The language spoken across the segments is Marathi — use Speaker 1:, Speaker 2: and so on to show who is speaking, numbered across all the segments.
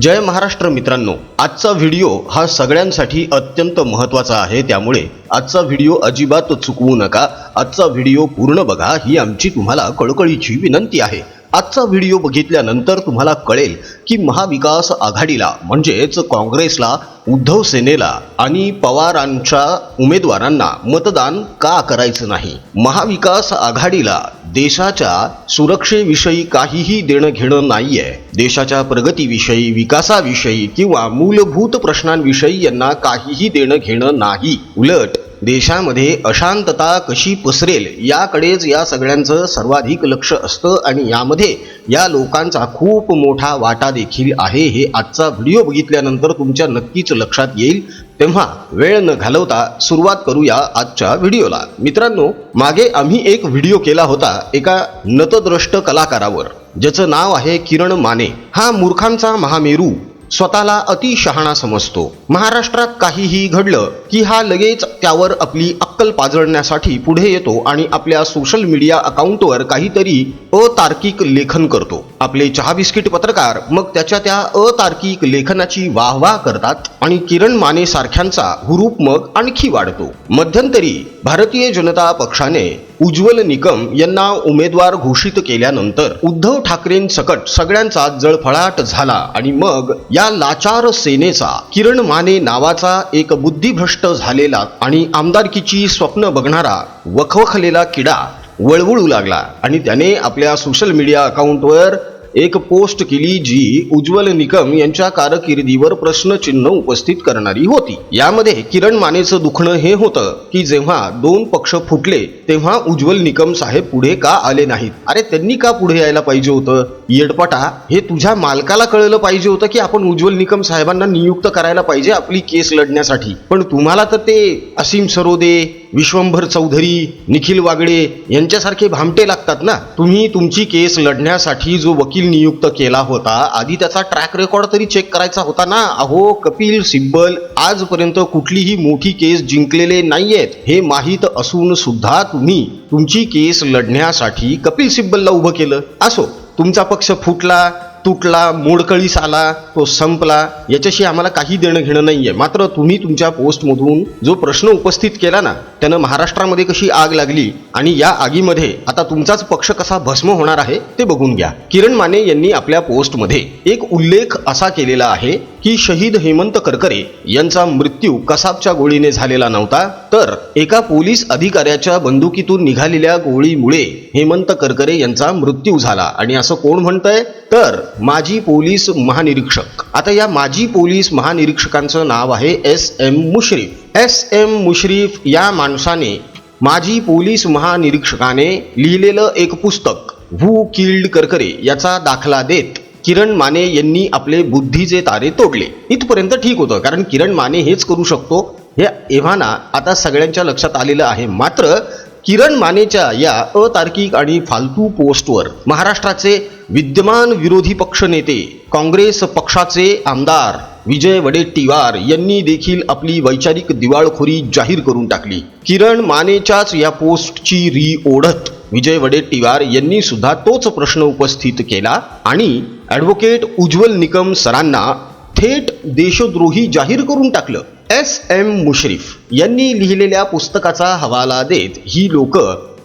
Speaker 1: जय महाराष्ट्र मित्रांनो आजचा व्हिडिओ हा सगळ्यांसाठी अत्यंत महत्त्वाचा आहे. त्यामुळे आजचा व्हिडिओ अजिबात चुकवू नका. आजचा व्हिडिओ पूर्ण बघा ही आमची तुम्हाला कळकळीची विनंती आहे. आजचा व्हिडिओ बघितल्यानंतर तुम्हाला कळेल की महाविकास आघाडीला म्हणजेच काँग्रेसला उद्धव सेनेला आणि पवारांच्या उमेदवारांना मतदान का करायचं नाही? महाविकास आघाडीला देशाच्या सुरक्षेविषयी काहीही देणं घेणं नाहीये. देशाच्या प्रगतीविषयी विकासाविषयी किंवा मूलभूत प्रश्नांविषयी यांना काहीही देणं घेणं नाही. उलट देशामध्ये अशांतता कशी पसरेल याकडेच या सगळ्यांचं सर्वाधिक लक्ष असतं आणि यामध्ये या लोकांचा खूप मोठा वाटा देखील आहे. हे आजचा व्हिडिओ बघितल्यानंतर तुमच्या नक्कीच लक्षात येईल. तेव्हा वेळ न घालवता सुरुवात करूया आजच्या व्हिडिओला. मित्रांनो मागे आम्ही एक व्हिडिओ केला होता एका नतद्रष्ट कलाकारावर ज्याचं नाव आहे किरण माने. हा मूर्खांचा महामेरू. स्वतःला अति शहाणा समजतो. महाराष्ट्रात काहीही घडलं की हा लगेच त्यावर आपली अक्कल पाजळण्यासाठी पुढे येतो आणि आपल्या सोशल मीडिया अकाउंटवर काहीतरी अतार्किक लेखन करतो. आपले चहा बिस्किट पत्रकार मग त्याच्या त्या अतार्किक लेखनाची वाहवाह करतात आणि किरण माने सारख्यांचा हुरूप मग आणखी वाढतो. मध्यंतरी भारतीय जनता पक्षाने उज्ज्वल निकम यांना उमेदवार घोषित केल्यानंतर उद्धव ठाकरेंसकट सगळ्यांचा जळफळाट झाला आणि मग या लाचार सेनेचा किरण माने नावाचा एक बुद्धिभ्रष्ट झालेला आणि आमदारकीची स्वप्न बघणारा वखवखलेला किडा वळवळू लागला. आणि त्याने आपल्या सोशल मीडिया अकाउंटवर एक पोस्ट केली जी उज्ज्वल निकम यांच्या कारकिर्दीवर प्रश्नचिन्ह उपस्थित करणारी होती. यामध्ये किरण मानेचं दुखणं हे होतं की जेव्हा दोन पक्ष फुटले तेव्हा उज्ज्वल निकम साहेब पुढे का आले नाहीत? अरे त्यांनी का पुढे यायला पाहिजे होतं? येडपटा हे तुझ्या मालकाला कळलं पाहिजे होतं की आपण उज्ज्वल निकम साहेबांना नियुक्त करायला पाहिजे आपली केस लढण्यासाठी. पण तुम्हाला तर ते असीम सरोदे विश्वंभर चौधरी निखिल वागडे यांच्यासारखे भामटे लागतात ना? तुम्ही तुमची केस लढण्यासाठी जो वकील नियुक्त केला होता. आधी त्याचा ट्रॅक रेकॉर्ड तरी चेक करायचा होता ना? अहो कपिल सिब्बल आजपर्यंत कुठलीही मोठी केस जिंकलेले नाहीयेत. हे माहीत असून सुद्धा तुम्ही तुमची केस लढण्यासाठी कपिल सिब्बलला उभं केलं. असो तुमचा पक्ष फुटला तुटला मोडकळीस आला तो संपला. याच्याशी आम्हाला काही देणं घेणं आहे मात्र तुम्ही तुमच्या पोस्टमधून जो प्रश्न उपस्थित केला ना त्यानं महाराष्ट्रामध्ये कशी आग लागली आणि या आगीमध्ये आता तुमचाच पक्ष कसा भस्म होणार आहे ते बघून घ्या. किरण माने यांनी आपल्या पोस्टमध्ये एक उल्लेख असा केलेला आहे की शहीद हेमंत करकरे यांचा मृत्यू कसाबच्या गोळीने झालेला नव्हता तर एका पोलीस अधिकाऱ्याच्या बंदुकीतून निघालेल्या गोळीमुळे हेमंत करकरे यांचा मृत्यू झाला. आणि असं कोण म्हणतंय? तर माजी पोलीस महानिरीक्षक. आता या माजी पोलीस महानिरीक्षकांचं नाव आहे S M Mushrif. S M Mushrif या माणसाने माजी पोलीस महानिरीक्षकाने लिहिलेलं एक पुस्तक वू किल्ड करकरे याचा दाखला देत किरण माने यांनी आपले बुद्धीचे तारे तोडले. इथपर्यंत ठीक होतं कारण किरण माने हेच करू शकतो. हे एव्हाना आता सगळ्यांच्या लक्षात आलेलं आहे. मात्र किरण मानेच्या या अतार्किक आणि फालतू पोस्टवर महाराष्ट्राचे विद्यमान विरोधी पक्षनेते काँग्रेस पक्षाचे आमदार विजय वडेट्टीवार यांनी देखील आपली वैचारिक दिवाळखोरी जाहीर करून टाकली. किरण मानेच्याच या पोस्टची री ओढत विजय वडेट्टीवार यांनी सुद्धा तोच प्रश्न उपस्थित केला आणि ॲडव्होकेट उज्ज्वल निकम सरांना थेट देशद्रोही जाहीर करून टाकलं. एस एम मुश्रीफ यांनी लिहिलेल्या पुस्तकाचा हवाला देत ही लोक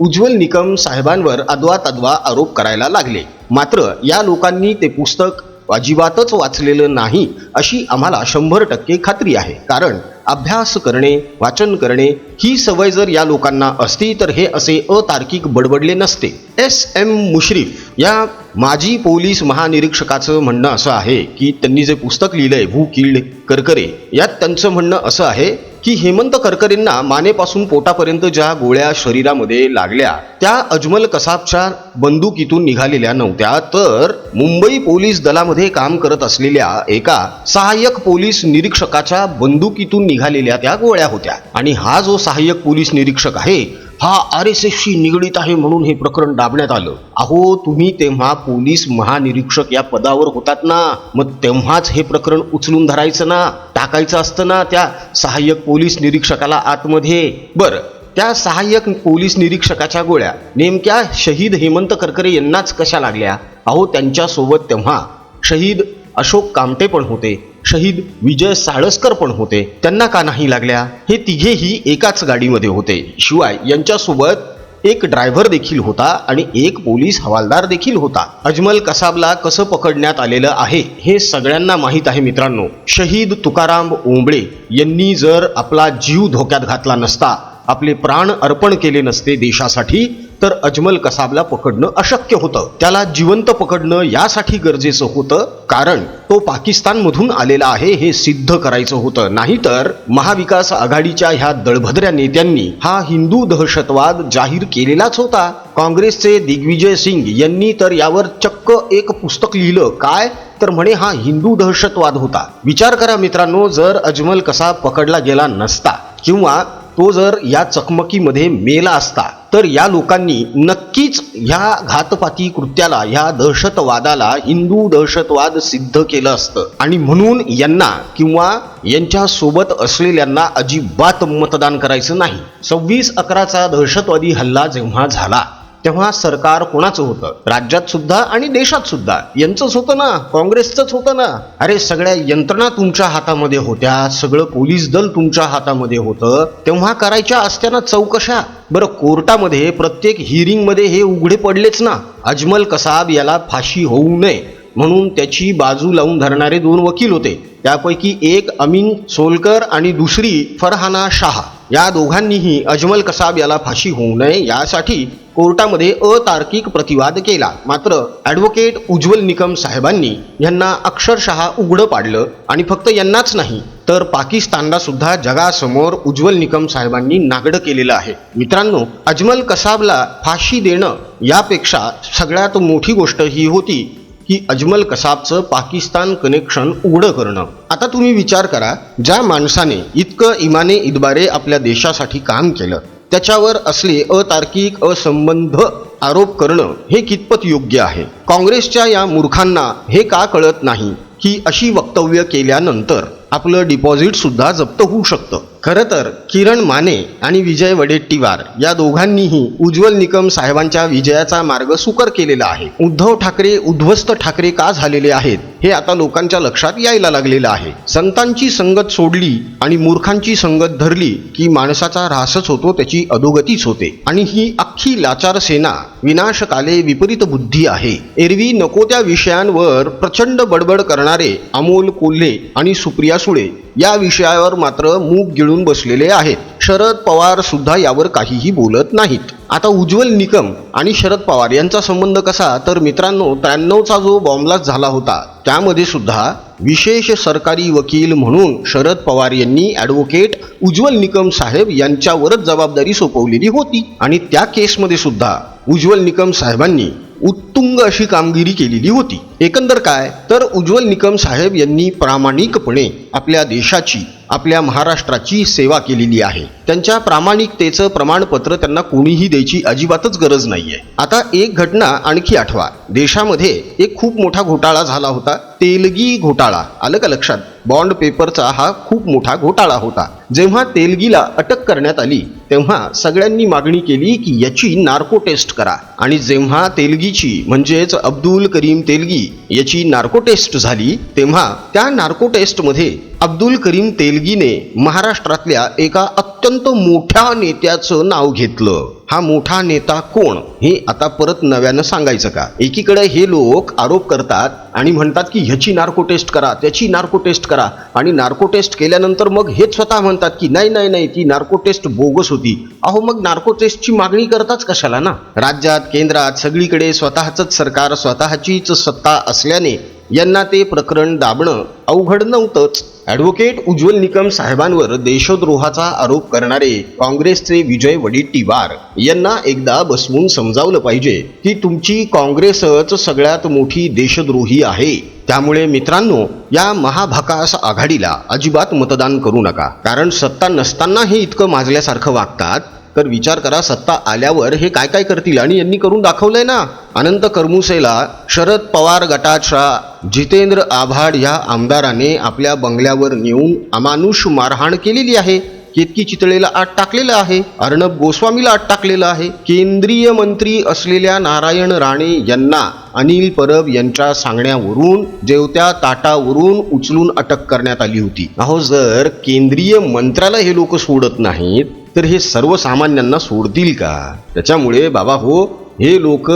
Speaker 1: उज्ज्वल निकम साहेबांवर अद्वा तद्वा आरोप करायला लागले. मात्र या लोकांनी ते पुस्तक अजिबातच वाचलेलं नाही अशी आम्हाला शंभर टक्के खात्री आहे. कारण अभ्यास करणे वाचन करणे ही सवय जर या लोकांना असती तर हे असे अतार्किक बडबडले नसते. एस. एम. मुश्रीफ या माजी पोलीस महानिरीक्षकाचं म्हणणं असं आहे की त्यांनी जे पुस्तक लिहिलंय भू किल्ड करकरे यात त्यांचं म्हणणं असं आहे की हेमंत करकरेंना मानेपासून पोटापर्यंत ज्या गोळ्या शरीरामध्ये लागल्या त्या अजमल कसाबच्या बंदुकीतून निघालेल्या नव्हत्या. तर मुंबई पोलीस दलामध्ये काम करत असलेल्या एका सहाय्यक पोलीस निरीक्षकाच्या बंदुकीतून निघालेल्या त्या गोळ्या होत्या. आणि हा जो सहाय्यक पोलीस निरीक्षक आहे. हा आर एस एसशी निगडीत आहे म्हणून हे प्रकरण दाबण्यात आलं. अहो तुम्ही तेव्हा पोलीस महानिरीक्षक या पदावर होतात ना? मग तेव्हाच हे प्रकरण उचलून धरायचं ना? टाकायचं असतं ना त्या सहाय्यक पोलीस निरीक्षकाला आतमध्ये? बरं त्या सहाय्यक पोलीस निरीक्षकाच्या गोळ्या नेमक्या शहीद हेमंत करकरे यांनाच कशा लागल्या? अहो त्यांच्यासोबत तेव्हा शहीद अशोक कामटे पण होते. शहीद विजय साळसकर पण होते. त्यांना का नाही लागल्या? हे तिघेही एकाच गाडीमध्ये होते. शिवाय यांच्यासोबत एक ड्रायव्हर देखील होता आणि एक पोलीस हवालदार देखील होता. अजमल कसाबला कसं पकडण्यात आलेलं आहे हे सगळ्यांना माहीत आहे मित्रांनो. शहीद तुकाराम ओंबळे यांनी जर आपला जीव धोक्यात घातला नसता आपले प्राण अर्पण केले नसते देशासाठी तर अजमल कसाबला पकडणं अशक्य होतं. त्याला जिवंत पकडणं यासाठी गरजेचं होतं कारण तो पाकिस्तानमधून आलेला आहे हे सिद्ध करायचं होतं. नाहीतर महाविकास आघाडीच्या ह्या दळभद्र्या नेत्यांनी हा हिंदू दहशतवाद जाहीर केलेलाच होता. काँग्रेसचे दिग्विजय सिंग यांनी तर यावर चक्क एक पुस्तक लिहिलं. काय? तर म्हणे हा हिंदू दहशतवाद होता. विचार करा मित्रांनो जर अजमल कसा पकडला गेला नसता किंवा तो जर या चकमकीमध्ये मेला असता तर या लोकांनी नक्कीच ह्या घातपाती कृत्याला ह्या दहशतवादाला हिंदू दहशतवाद सिद्ध केलं असतं. आणि म्हणून यांना किंवा यांच्या सोबत असलेल्यांना अजिबात मतदान करायचं नाही. सव्वीस अकराचा दहशतवादी हल्ला जेव्हा झाला तेव्हा सरकार कोणाचं होतं? राज्यात सुद्धा आणि देशात सुद्धा. यांचंच होतं ना? काँग्रेसचंच होतं ना? अरे सगळ्या यंत्रणा तुमच्या हातामध्ये होत्या. सगळं पोलीस दल तुमच्या हातामध्ये होतं. तेव्हा करायच्या असत्याना चौकशा. बरं कोर्टामध्ये प्रत्येक हिअरिंगमध्ये हे उघडे पडलेच ना? अजमल कसाब याला फाशी होऊ नये. म्हणून त्याची बाजू लावून धरणारे दोन वकील होते. त्यापैकी एक अमीन सोलकर आणि दुसरी फरहाना शाह. या दोघांनीही अजमल कसाब याला फाशी होऊ नये यासाठी कोर्टामध्ये अतार्किक प्रतिवाद केला. मात्र ॲडव्होकेट उज्ज्वल निकम साहेबांनी यांना अक्षरशः उघडं पाडलं आणि फक्त यांनाच नाही तर पाकिस्तानला सुद्धा जगासमोर उज्ज्वल निकम साहेबांनी नागडं केलेलं आहे. मित्रांनो अजमल कसाबला फाशी देणं यापेक्षा सगळ्यात मोठी गोष्ट ही होती. की अजमल कसाबचं पाकिस्तान कनेक्शन उघडं करणं. आता तुम्ही विचार करा ज्या माणसाने इतकं इमाने इदबारे आपल्या देशासाठी काम केलं त्याच्यावर असले अतार्किक असंबंध आरोप करणं हे कितपत योग्य आहे? काँग्रेसच्या या मूर्खांना हे का कळत नाही की अशी वक्तव्य केल्यानंतर आपलं डिपॉझिट सुद्धा जप्त होऊ शकतं? खरं तर किरण माने आणि विजय वडेट्टीवार या दोघांनीही उज्ज्वल निकम साहेबांच्या विजयाचा मार्ग सुकर केलेला आहे. उद्धव ठाकरे उद्ध्वस्त ठाकरे का झालेले आहेत हे आता लोकांच्या लक्षात यायला लागलेलं आहे. संतांची संगत सोडली आणि मूर्खांची संगत धरली की माणसाचा ऱ्हासच होतो त्याची अधोगतीच होते. आणि ही अख्खी लाचार सेना विनाशकाले विपरीत बुद्धी आहे. एरवी नको त्या विषयांवर प्रचंड बडबड करणारे अमोल कोल्हे आणि सुप्रिया सुळे या विषयावर मात्र मूग गिळून बसलेले आहेत. शरद पवार सुद्धा यावर काहीही बोलत नाहीत. आता उज्ज्वल निकम आणि शरद पवार यांचा संबंध कसा? तर मित्रांनो त्र्याण्णवचा जो बॉम्बलाच झाला होता त्यामध्ये सुद्धा विशेष सरकारी वकील म्हणून शरद पवार यांनी ॲडव्होकेट उज्ज्वल निकम साहेब यांच्यावरच जबाबदारी सोपवलेली होती. आणि त्या केसमध्ये सुद्धा उज्ज्वल निकम साहेबांनी उत्तुंग अशी कामगिरी केलेली होती. एकंदर काय? तर उज्ज्वल निकम साहेब यांनी प्रामाणिकपणे आपल्या देशाची आपल्या महाराष्ट्राची सेवा केलेली आहे. त्यांच्या प्रामाणिकतेचं प्रमाणपत्र त्यांना कोणीही द्यायची अजिबातच गरज नाहीये. आता एक घटना आणखी आठवा. देशामध्ये एक खूप मोठा घोटाळा झाला होता. तेलगी घोटाळा. आलं का लक्षात? बॉन्ड पेपरचा हा खूप मोठा घोटाळा होता. जेव्हा तेलगीला अटक करण्यात आली तेव्हा सगळ्यांनी मागणी केली की याची नार्को टेस्ट करा. आणि जेव्हा तेलगीची म्हणजेच अब्दुल करीम तेलगी याची नार्को टेस्ट झाली तेव्हा त्या नार्को टेस्टमध्ये अब्दुल करीम तेलगीने महाराष्ट्रातल्या एका अत्यंत मोठ्या नेत्याचं नाव घेतलं. हा मोठा नेता कोण? हे आता परत नव्यानं सांगायचं का? एकीकडे हे लोक आरोप करतात आणि म्हणतात की ह्याची नार्को टेस्ट करा त्याची नार्को टेस्ट करा. आणि नार्को टेस्ट केल्यानंतर मग हेच स्वतः म्हणतात की नाही नाही नाही ती नार्को टेस्ट बोगस होती. अहो मग नार्को टेस्टची मागणी करताच कशाला ना? राज्यात केंद्रात सगळीकडे स्वतःच सरकार स्वतःचीच सत्ता असल्याने यांना ते प्रकरण दाबणं अवघड नव्हतंच. ॲडव्होकेट उज्ज्वल निकम साहेबांवर देशद्रोहाचा आरोप करणारे काँग्रेसचे विजय वडेट्टीवार यांना एकदा बसवून समजावलं पाहिजे की तुमची काँग्रेसच सगळ्यात मोठी देशद्रोही आहे. त्यामुळे मित्रांनो या महाभकास आघाडीला अजिबात मतदान करू नका. कारण सत्ता नसताना हे इतकं माजल्यासारखं वागतात तर विचार करा सत्ता आल्यावर हे काय काय करतील? आणि यांनी करून दाखवलंय ना अनंत करमुसेला शरद पवार गटाच्या जितेंद्र आव्हाड या आमदाराने आपल्या बंगल्यावर नेऊन अमानुष मारहाण केलेली आहे. केतकी चितळेला आत टाकलेलं आहे. अर्णब गोस्वामीला आत टाकलेलं आहे. केंद्रीय मंत्री असलेल्या नारायण राणे यांना अनिल परब यांच्या सांगण्यावरून जेवत्या ताटावरून उचलून अटक करण्यात आली होती. अहो जर केंद्रीय मंत्र्याला हे लोक सोडत नाहीत तर हे सर्वसामान्यांना सोडतील का? त्याच्यामुळे बाबा हो हे लोक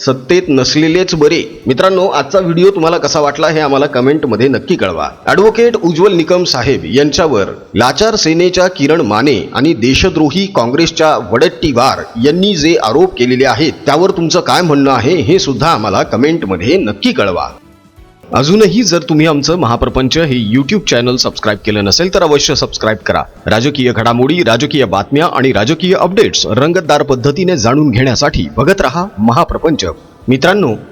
Speaker 1: सत्तेत नसलेलेच बरे. मित्रांनो आजचा व्हिडिओ तुम्हाला कसा वाटला हे आम्हाला कमेंटमध्ये नक्की कळवा. ॲडव्होकेट उज्ज्वल निकम साहेब यांच्यावर लाचार सेनेच्या किरण माने आणि देशद्रोही काँग्रेसच्या वडट्टीवार यांनी जे आरोप केलेले आहेत त्यावर तुमचं काय म्हणणं आहे हे सुद्धा आम्हाला कमेंटमध्ये नक्की कळवा. अजूनही जर तुम्ही आमचं महाप्रपंच हे यूट्यूब चॅनल सबस्क्राईब केलं नसेल तर अवश्य सबस्क्राईब करा. राजकीय घडामोडी राजकीय बातम्या आणि राजकीय अपडेट्स रंगतदार पद्धतीने जाणून घेण्यासाठी बघत रहा महाप्रपंच. मित्रांनो